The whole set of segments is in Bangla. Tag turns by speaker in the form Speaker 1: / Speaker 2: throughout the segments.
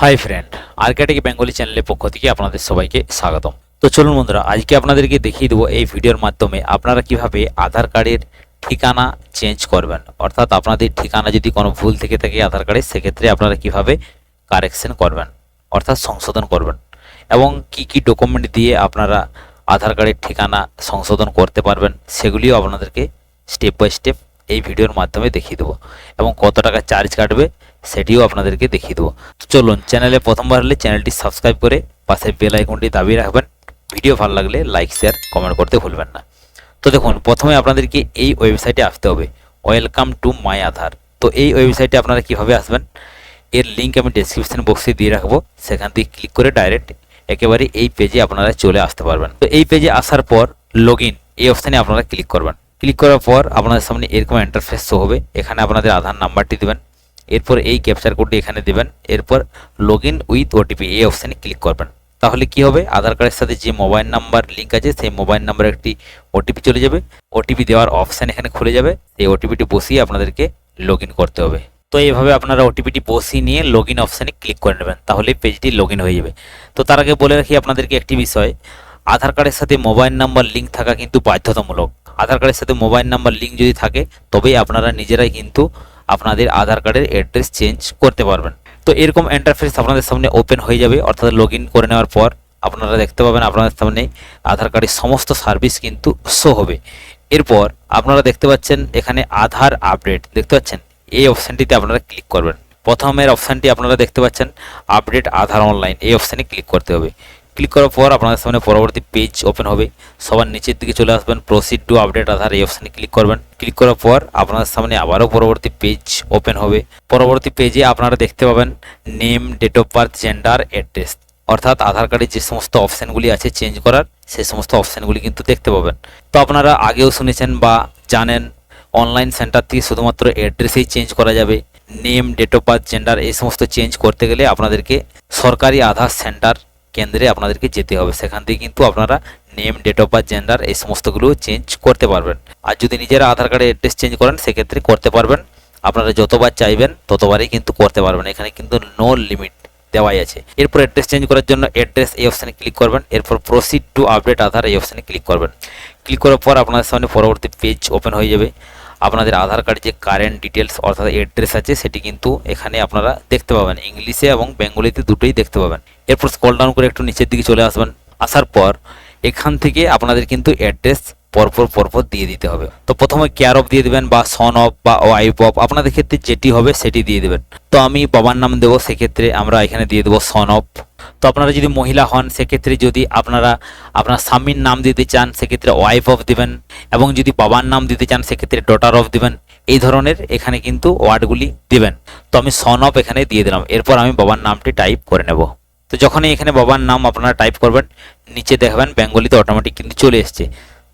Speaker 1: হাই ফ্রেন্ড আর্কেটিক বেঙ্গলি চ্যানেলের পক্ষ থেকে আপনাদের সবাইকে স্বাগতম তো চলুন বন্ধুরা আজকে আপনাদেরকে দেখিয়ে দেবো এই ভিডিওর মাধ্যমে আপনারা কীভাবে আধার কার্ডের ঠিকানা চেঞ্জ করবেন অর্থাৎ আপনাদের ঠিকানা যদি কোনো ভুল থেকে থাকে আধার কার্ডে সেক্ষেত্রে আপনারা কীভাবে কারেকশন করবেন অর্থাৎ সংশোধন করবেন এবং কি কি ডকুমেন্ট দিয়ে আপনারা আধার কার্ডের ঠিকানা সংশোধন করতে পারবেন সেগুলিও আপনাদেরকে স্টেপ বাই স্টেপ এই ভিডিওর মাধ্যমে দেখিয়ে দেবো এবং কত টাকা চার্জ কাটবে সেটিও আপনাদেরকে দেখিয়ে দেবো। চলুন চ্যানেলে প্রথমবার হলে চ্যানেলটি সাবস্ক্রাইব করে পাশে বেল আইকনটি দাবিয়ে রাখবেন। ভিডিও ভালো লাগলে লাইক শেয়ার কমেন্ট করতে ভুলবেন না। তো দেখুন, প্রথমে আপনাদেরকে এই ওয়েবসাইটে আসতে হবে। ওয়েলকাম টু মাই আধার তো এই ওয়েবসাইটে আপনারা কীভাবে আসবেন? এর লিঙ্ক আমি ডেসক্রিপশন বক্সে দিয়ে রাখব। সেখান থেকে ক্লিক করে ডাইরেক্ট একেবারে এই পেজে আপনারা চলে আসতে পারবেন। তো এই পেজে আসার পর লগ এই অপশানে আপনারা ক্লিক করবেন। ক্লিক করার পর আপনাদের সামনে এরকম ইন্টারফেস শো হবে। এখানে আপনাদের আধার নাম্বারটি দেবেন। এরপর এই ক্যাপচার কোডটি এখানে দেবেন। এরপর লগ ইন উইথ ওটিপি এই অপশানে ক্লিক করবেন। তাহলে কি হবে? আধার কার্ডের সাথে যে মোবাইল নাম্বার লিঙ্ক আছে, সেই মোবাইল নাম্বারে একটি ওটিপি চলে যাবে। ওটিপি দেওয়ার অপশান এখানে খুলে যাবে। সেই ওটিপিটি বসিয়ে আপনাদেরকে লগ করতে হবে। তো এইভাবে আপনারা ওটিপিটি বসিয়ে নিয়ে লগ ইন অপশানে ক্লিক করে নেবেন। তাহলে পেজটি লগ হয়ে যাবে। তো তার আগে বলে রাখি আপনাদেরকে একটি বিষয়। আধার কার্ডের সাথে মোবাইল নাম্বার লিঙ্ক থাকা কিন্তু বাধ্যতামূলক। আধার কার্ডের সাথে মোবাইল নাম্বার লিঙ্ক যদি থাকে, তবেই আপনারা নিজেরাই কিন্তু আপনাদের আধার কার্ডের অ্যাড্রেস চেঞ্জ করতে পারবেন। তো এরকম ইন্টারফেস আপনাদের সামনে ওপেন হয়ে যাবে, অর্থাৎ লগ করে নেওয়ার পর আপনারা দেখতে পাবেন আপনাদের সামনে আধার কার্ডের সমস্ত সার্ভিস কিন্তু শো হবে। এরপর আপনারা দেখতে পাচ্ছেন এখানে আধার আপডেট দেখতে পাচ্ছেন? এই অপশানটিতে আপনারা ক্লিক করবেন। প্রথমের অপশানটি আপনারা দেখতে পাচ্ছেন আপডেট আধার অনলাইন এই অপশানে ক্লিক করতে হবে। ক্লিক করার পর আপনাদের সামনে পরবর্তী পেজ ওপেন হবে। সবার নিচের দিকে চলে আসবেন প্রসিড টু আপডেট আধার এই অপশানে ক্লিক করবেন। ক্লিক করার পর আপনাদের সামনে আবারও পরবর্তী পেজ ওপেন হবে। পরবর্তী পেজে আপনারা দেখতে পাবেন name date of birth gender address অর্থাৎ আধার কার্ডে যে সমস্ত অপশানগুলি আছে চেঞ্জ করার, সেই সমস্ত অপশানগুলি কিন্তু দেখতে পাবেন। তো আপনারা আগেও শুনেছেন বা জানেন অনলাইন সেন্টার থেকে শুধুমাত্র অ্যাড্রেসেই চেঞ্জ করা যাবে। Name date of birth gender এই সমস্ত চেঞ্জ করতে গেলে আপনাদেরকে সরকারি আধার সেন্টার কেন্দ্রে আপনাদেরকে যেতে হবে। সেখান থেকে কিন্তু আপনারা name date of birth gender এই সমস্তগুলো চেঞ্জ করতে পারবেন। আর যদি নিজেরা আধার কার্ডে অ্যাড্রেস চেঞ্জ করেন, সেক্ষেত্রে করতে পারবেন। আপনারা যতবার চাইবেন, ততবারই কিন্তু করতে পারবেন। এখানে কিন্তু নো লিমিট দেওয়াই আছে। এরপর অ্যাড্রেস চেঞ্জ করার জন্য অ্যাড্রেস এই অপশানে ক্লিক করবেন। এরপর প্রসিড টু আপডেট আধার এই অপশানে ক্লিক করবেন। ক্লিক করার পর আপনাদের সামনে পরবর্তী পেজ ওপেন হয়ে যাবে। আপনাদের আধার কার্ডে যে কারেন্ট ডিটেলস অর্থাৎ অ্যাড্রেস আছে, সেটি কিন্তু এখানে আপনারা দেখতে পাবেন। ইংলিশে এবং বেঙ্গলিতে দুটোই দেখতে পাবেন। এরপর স্কল ডাউন করে একটু নিচের দিকে চলে আসবেন। আসার পর এখান থেকে আপনাদের কিন্তু অ্যাড্রেস পরপর পরপর দিয়ে দিতে হবে। তো প্রথমে কেয়ার অফ দিয়ে দেবেন বা সন অফ বা ওয়াইফ অফ আপনাদের ক্ষেত্রে যেটি হবে সেটি দিয়ে দেবেন। তো আমি বাবার নাম দেবো, সেক্ষেত্রে আমরা এখানে দিয়ে দেবো সন অফ তো আপনারা যদি মহিলা হন, সেক্ষেত্রে যদি আপনারা আপনার স্বামীর নাম দিতে চান, সেক্ষেত্রে ওয়াইফ অফ দিবেন। এবং যদি বাবার নাম দিতে চান, সেক্ষেত্রে ডটার অফ দিবেন। এই ধরনের এখানে কিন্তু ওয়ার্ডগুলি দিবেন। তো আমি সন অফ এখানে দিয়ে দিলাম। এরপর আমি বাবার নামটি টাইপ করে নেব। তো যখনই এখানে বাবার নাম আপনারা টাইপ করবেন, নিচে দেখবেন, বেঙ্গলিতে অটোমেটিক কিন্তু চলে এসছে।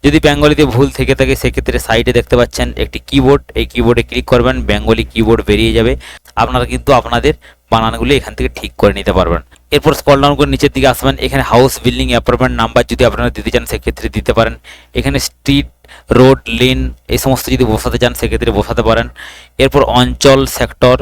Speaker 1: যদি বেঙ্গলিতে ভুল থেকে থাকে, সেক্ষেত্রে সাইডে দেখতে পাচ্ছেন একটি কিবোর্ড এই কিবোর্ডে ক্লিক করবেন, বেঙ্গলি কিবোর্ড বেরিয়ে যাবে। আপনারা কিন্তু আপনাদের বানানগুলি এখান থেকে ঠিক করে নিতে পারবেন। এরপর স্কল ডাউন করে নিচের দিকে আসবেন। এখানে হাউস বিল্ডিং অ্যাপার্টমেন্ট নাম্বার যদি আপনারা দিতে চান, সেক্ষেত্রে দিতে পারেন। এখানে স্ট্রিট রোড লেন এই সমস্ত যদি বসাতে চান, সেক্ষেত্রে বসাতে পারেন। এরপর অঞ্চল সেক্টর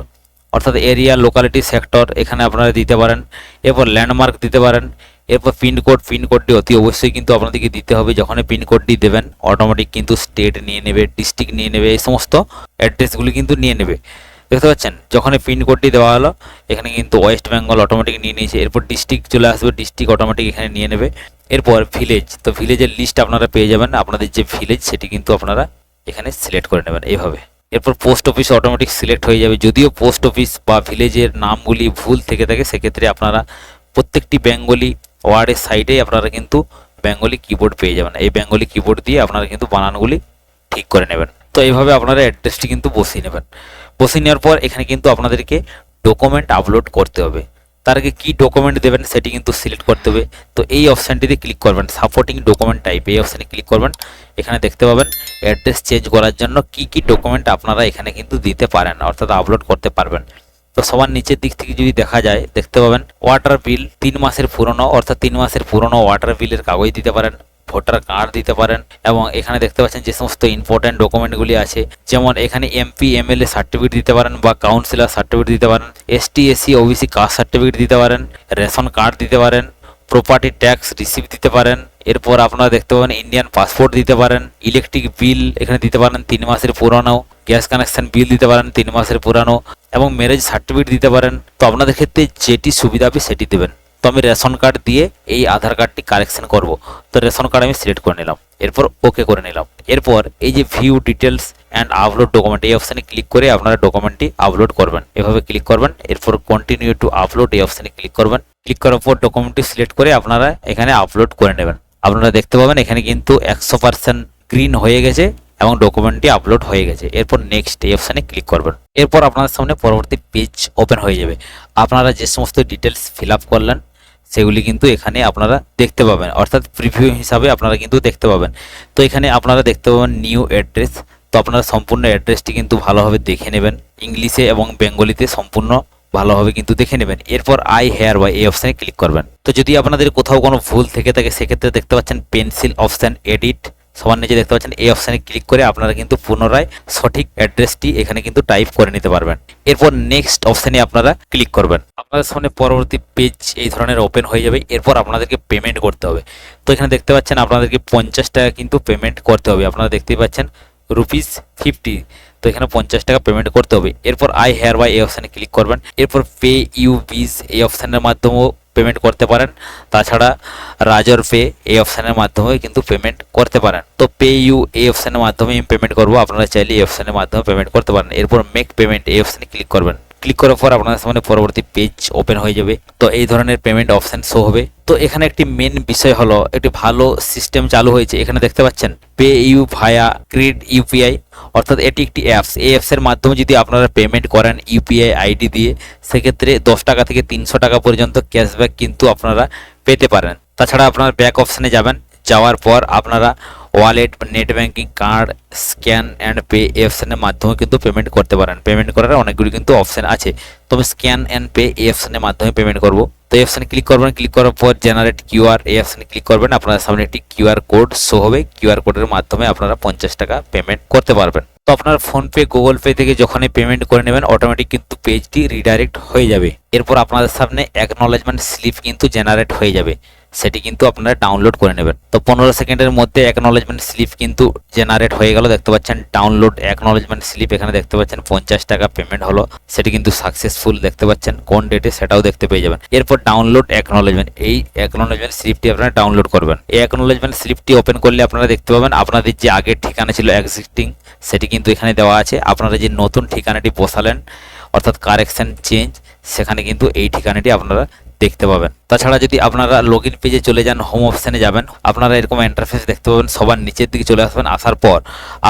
Speaker 1: অর্থাৎ এরিয়া লোকালিটি সেক্টর এখানে আপনারা দিতে পারেন। এরপর ল্যান্ডমার্ক দিতে পারেন। এরপর পিনকোড পিনকোডটি অতি অবশ্যই কিন্তু আপনাদেরকে দিতে হবে। যখন পিনকোডটি দেবেন অটোমেটিক কিন্তু স্টেট নিয়ে নেবে ডিস্ট্রিক্ট নিয়ে নেবে, এই সমস্ত অ্যাড্রেসগুলি কিন্তু নিয়ে নেবে। দেখতে পাচ্ছেন? যখন পিনকোডটি দেওয়া হলো, এখানে কিন্তু ওয়েস্ট বেঙ্গল অটোমেটিক নিয়ে নিয়েছে। এরপর ডিস্ট্রিক্ট চলে আসবে ডিস্ট্রিক্ট অটোমেটিক এখানে নিয়ে নেবে। এরপর ভিলেজ তো ভিলেজের লিস্ট আপনারা পেয়ে যাবেন। আপনাদের যে ভিলেজ সেটি কিন্তু আপনারা এখানে সিলেক্ট করে নেবেন এইভাবে। এরপর পোস্ট অফিস অটোমেটিক সিলেক্ট হয়ে যাবে। যদিও পোস্ট অফিস বা ভিলেজের নামগুলি ভুল থেকে থাকে, সেক্ষেত্রে আপনারা প্রত্যেকটি বেঙ্গলি ওয়ার্ডের সাইডেই আপনারা কিন্তু বেঙ্গলি কিবোর্ড পেয়ে যাবেন। এই বেঙ্গলি কিবোর্ড দিয়ে আপনারা কিন্তু বানানগুলি ঠিক করে নেবেন। তো এইভাবে আপনারা অ্যাড্রেসটি কিন্তু বসিয়ে নেবেন। বসিয়ে নেওয়ার পর এখানে কিন্তু আপনাদেরকে ডকুমেন্ট আপলোড করতে হবে। তার আগে কী ডকুমেন্ট দেবেন সেটি কিন্তু সিলেক্ট করতে হবে। তো এই অপশানটিতে ক্লিক করবেন সাপোর্টিং ডকুমেন্ট টাইপ এই অপশানে ক্লিক করবেন। এখানে দেখতে পাবেন অ্যাড্রেস চেঞ্জ করার জন্য কি কি ডকুমেন্ট আপনারা এখানে কিন্তু দিতে পারেন, অর্থাৎ আপলোড করতে পারবেন। তো সবার নিচের দিক থেকে যদি দেখা যায়, দেখতে পাবেন ওয়াটার বিল তিন মাসের পুরনো, অর্থাৎ তিন মাসের পুরনো ওয়াটার বিলের কাগজ দিতে পারেন, ভোটার কার্ড দিতে পারেন এবং এখানে দেখতে পাচ্ছেন যে সমস্ত ইম্পর্ট্যান্ট ডকুমেন্টগুলি আছে। যেমন এখানে এমপি এমএলএ সার্টিফিকেট দিতে পারেন বা কাউন্সিলর সার্টিফিকেট দিতে পারেন ST SC OBC caste certificate দিতে পারেন রেশন কার্ড দিতে পারেন প্রপার্টি ট্যাক্স রিসিপ্ট দিতে পারেন, এরপর আপনারা দেখতে পাবেন ইন্ডিয়ান পাসপোর্ট দিতে পারেন ইলেকট্রিক বিল এখানে দিতে পারেন তিন মাসের পুরানো গ্যাস কানেকশন বিল দিতে পারেন তিন মাসের পুরানো এবং ম্যারেজ সার্টিফিকেট দিতে পারেন। তো আপনাদের ক্ষেত্রে যেটি সুবিধা হবে সেটি দেবেন। তো আমি রেশন কার্ড দিয়ে এই আধার কার্ডটি কারেকশন করব। তো রেশন কার্ড আমি সিলেক্ট করে নিলাম। এরপর ওকে করে নিলাম। এরপর এই যে view details and upload document এই অপশানে ক্লিক করে আপনারা ডকুমেন্টটি আপলোড করবেন। এভাবে ক্লিক করবেন। এরপর কন্টিনিউ টু আপলোড এই অপশানে ক্লিক করবেন। ক্লিক করার পর ডকুমেন্টটি সিলেক্ট করে আপনারা এখানে আপলোড করে নেবেন। আপনারা দেখতে পাবেন এখানে কিন্তু একশো পার্সেন্ট গ্রিন হয়ে গেছে। এবং ডকুমেন্টটি আপলোড হয়ে গেছে। এরপর নেক্সট এই অপশানে ক্লিক করবেন। এরপর আপনাদের সামনে পরবর্তী পেজ ওপেন হয়ে যাবে। আপনারা যে সমস্ত ডিটেলস ফিল আপ করলেন, সেগুলি কিন্তু এখানে আপনারা দেখতে পাবেন। অর্থাৎ প্রিভিউ হিসাবে আপনারা কিন্তু দেখতে পাবেন। তো এখানে আপনারা দেখতে পাবেন নিউ অ্যাড্রেস তো আপনারা সম্পূর্ণ অ্যাড্রেসটি কিন্তু ভালোভাবে দেখে নেবেন। ইংলিশে এবং বেঙ্গলিতে সম্পূর্ণ ভালোভাবে কিন্তু দেখে নেবেন। এরপর আই হেয়ার বাই এই অপশানে ক্লিক করবেন। তো যদি আপনাদের কোথাও কোনো ভুল থেকে থাকে, সেক্ষেত্রে দেখতে পাচ্ছেন পেন্সিল অপশান এডিট সবার নিচে দেখতে পাচ্ছেন এই অপশানে ক্লিক করে আপনারা কিন্তু পুনরায় সঠিক অ্যাড্রেসটি এখানে কিন্তু টাইপ করে নিতে পারবেন। এরপর নেক্সট অপশানে আপনারা ক্লিক করবেন। আপনাদের সামনে পরবর্তী পেজ এই ধরনের ওপেন হয়ে যাবে। এরপর আপনাদেরকে পেমেন্ট করতে হবে। তো এখানে দেখতে পাচ্ছেন আপনাদেরকে পঞ্চাশ টাকা কিন্তু পেমেন্ট করতে হবে। আপনারা দেখতেই পাচ্ছেন রুপিস ফিফটি তো এখানে পঞ্চাশ টাকা পেমেন্ট করতে হবে। এরপর আই হেয়ার বাই এই অপশানে ক্লিক করবেন। এরপর পে ইউ বিজ এই অপশানের মাধ্যমেও পেমেন্ট করতে পারেন। তাছাড়া রাজর পে এই অপশানের মাধ্যমে কিন্তু পেমেন্ট করতে পারেন। তো পে ইউ এই অপশানের মাধ্যমে আমি পেমেন্ট করব। আপনারা চাইলে এই অপশানের মাধ্যমে পেমেন্ট করতে পারেন। এরপর মেক পেমেন্ট এই অপশানে ক্লিক করবেন। ক্লিক করার পর আপনাদের সামনে পরবর্তী পেজ ওপেন হয়ে যাবে। তো এই ধরনের পেমেন্ট অপশন শো হবে। তো এখানে একটি মেন বিষয় হলো, একটি ভালো সিস্টেম চালু হয়েছে। এখানে দেখতে পাচ্ছেন pay you via creed UPI অর্থাৎ এটি একটি অ্যাপস এই অ্যাপসের মাধ্যমে যদি আপনারা পেমেন্ট করেন ইউপিআই আইডি দিয়ে, সেক্ষেত্রে দশ টাকা থেকে তিনশো টাকা পর্যন্ত ক্যাশব্যাক কিন্তু আপনারা পেতে পারেন। তাছাড়া আপনারা ব্যাক অপশানে যাবেন। যাওয়ার পর আপনারা wallet net banking card scan and pay অপশানের মাধ্যমে কিন্তু পেমেন্ট করতে পারেন। পেমেন্ট করার অনেকগুলি কিন্তু অপশান আছে। তবে স্ক্যান অ্যান্ড পে এই অপশানের মাধ্যমে পেমেন্ট করব। তো এই অপশানে ক্লিক করবেন ক্লিক করার পর জেনারেট কিউআর এই অপশানে ক্লিক করবেন। আপনার সামনে একটি কিউআর কোড শো হবে। কিউআর কোডের মাধ্যমে আপনারা পঞ্চাশ টাকা পেমেন্ট করতে পারবেন। তো আপনার ফোনপে গুগল পে থেকে যখনই পেমেন্ট করে নেবেন অটোমেটিক কিন্তু পেজটি রিডাইরেক্ট হয়ে যাবে। এরপর আপনাদের সামনে অ্যাকনোলেজমেন্ট স্লিপ কিন্তু জেনারেট হয়ে যাবে। সেটি কিন্তু আপনারা ডাউনলোড করে নেবেন। তো পনেরো সেকেন্ডের মধ্যে অ্যাকনোলেজমেন্ট স্লিপ কিন্তু জেনারেট হয়ে গেল। দেখতে পাচ্ছেন ডাউনলোড অ্যাকনোলেজমেন্ট স্লিপ এখানে দেখতে পাচ্ছেন, পঞ্চাশ টাকা পেমেন্ট হলো। সেটি কিন্তু সাকসেসফুল দেখতে পাচ্ছেন, কোন ডেটে সেটাও দেখতে পেয়ে যাবেন। এরপর ডাউনলোড অ্যাকনোলেজমেন্ট এই অ্যাকনোলেজমেন্ট স্লিপটি আপনারা ডাউনলোড করবেন। এই অ্যাকনোলেজমেন্ট স্লিপটি ওপেন করলে আপনারা দেখতে পাবেন, আপনাদের যে আগের ঠিকানা ছিল এক্সিস্টিং সেটি কিন্তু এখানে দেওয়া আছে। আপনারা যে নতুন ঠিকানাটি বসালেন, অর্থাৎ কারেকশন চেঞ্জ সেখানে কিন্তু এই ঠিকানাটি আপনারা দেখতে পাবেন। তাছাড়া যদি আপনারা লগ ইন পেজে চলে যান হোম অপশানে যাবেন, আপনারা এরকম ইন্টারফেস দেখতে পাবেন, সবার নিচের দিকে চলে আসবেন, আসার পর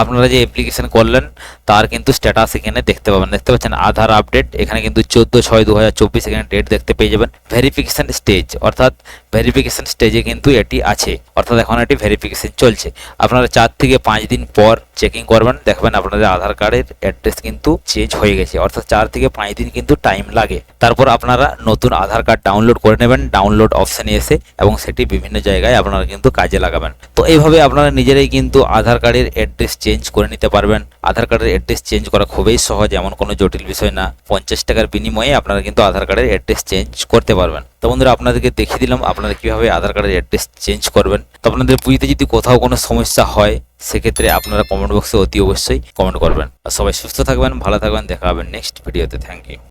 Speaker 1: আপনারা যে অ্যাপ্লিকেশন করলেন, তার কিন্তু স্ট্যাটাস এখানে দেখতে পাবেন। দেখতে পাচ্ছেন আধার আপডেট এখানে কিন্তু চোদ্দ ছয় দু হাজার চব্বিশ এখানে ডেট দেখতে পেয়ে যাবেন। ভেরিফিকেশান স্টেজ অর্থাৎ ভেরিফিকেশান স্টেজে কিন্তু এটি আছে। অর্থাৎ এখন এটি ভেরিফিকেশন চলছে। আপনারা চার থেকে পাঁচ দিন পর চেকিং করবেন, দেখবেন আপনাদের আধার কার্ডের অ্যাড্রেস কিন্তু চেঞ্জ হয়ে গেছে। অর্থাৎ চার থেকে পাঁচ দিন কিন্তু টাইম লাগে। তারপর আপনারা নতুন আধার কার্ড ডাউনলোড করে নেবেন। ডাউনলোড অপশানে এসে এবং সেটি বিভিন্ন জায়গায় আপনারা কিন্তু কাজে লাগাবেন। তো এইভাবে আপনারা নিজেরাই কিন্তু আধার কার্ডের অ্যাড্রেস চেঞ্জ করে নিতে পারবেন। আধার কার্ডের অ্যাড্রেস চেঞ্জ করা খুবই সহজ, এমন কোনো জটিল বিষয় না। পঞ্চাশ টাকার বিনিময়ে আপনারা কিন্তু আধার কার্ডের অ্যাড্রেস চেঞ্জ করতে পারবেন। তো বন্ধুরা, আপনাদেরকে দেখিয়ে দিলাম আপনারা কীভাবে আধার কার্ডের অ্যাড্রেস চেঞ্জ করবেন। তো আপনাদের বুঝতে যদি কোথাও কোনো সমস্যা হয়, সেক্ষেত্রে আপনারা কমেন্ট বক্সে অতি অবশ্যই কমেন্ট করবেন। আর সবাই সুস্থ থাকবেন, ভালো থাকবেন, দেখা হবে নেক্সট ভিডিওতে থ্যাংক ইউ